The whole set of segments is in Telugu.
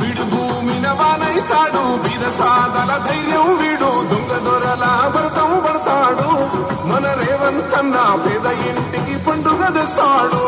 వీడు భూమిన వానైతాడు వీర సాదల ధైర్యం వీడు దొంగ దొరల భరతం పడతాడు. మన రేవంతన్న పేద ఇంటికి పండుగ తెస్తాడు.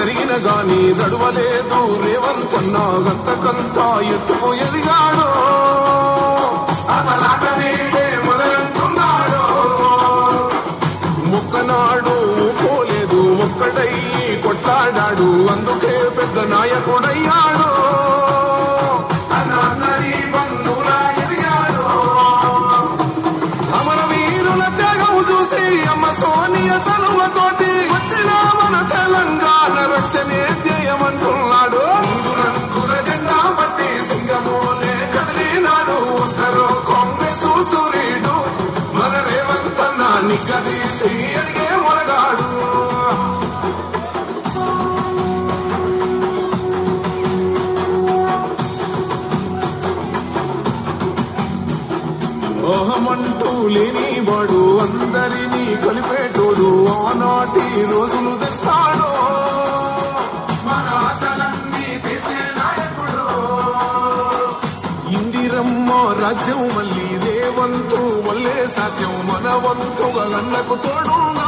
జరిగిన గాని దడువలేదు రేవంతన్న గంతకంతా ఎత్తుకు ఎదిగాడు. మొక్కనాడు పోలేదు ఒక్కడై కొట్లాడాడు అందుకే పెద్ద నాయకుడయ్యాడు. అన్నరి బంధువులా అమర వీరుల చూసి అమ్మ సోనియ చలువతో తెలంగాణ చేయమంటున్నాడు. రంగుల జెండా పట్టి సింగమోలే కదిలినాడు. ఒక్కరో కాంగ్రెస్ సూర్యుడు మన నిగ్గదీసి అడిగే ఓహమంటూ లేని అందరినీ రాజ్యం మళ్ళీ దేవంతు వల్లే సాధ్యం మన వంతుగా అన్నకు తోడున్నా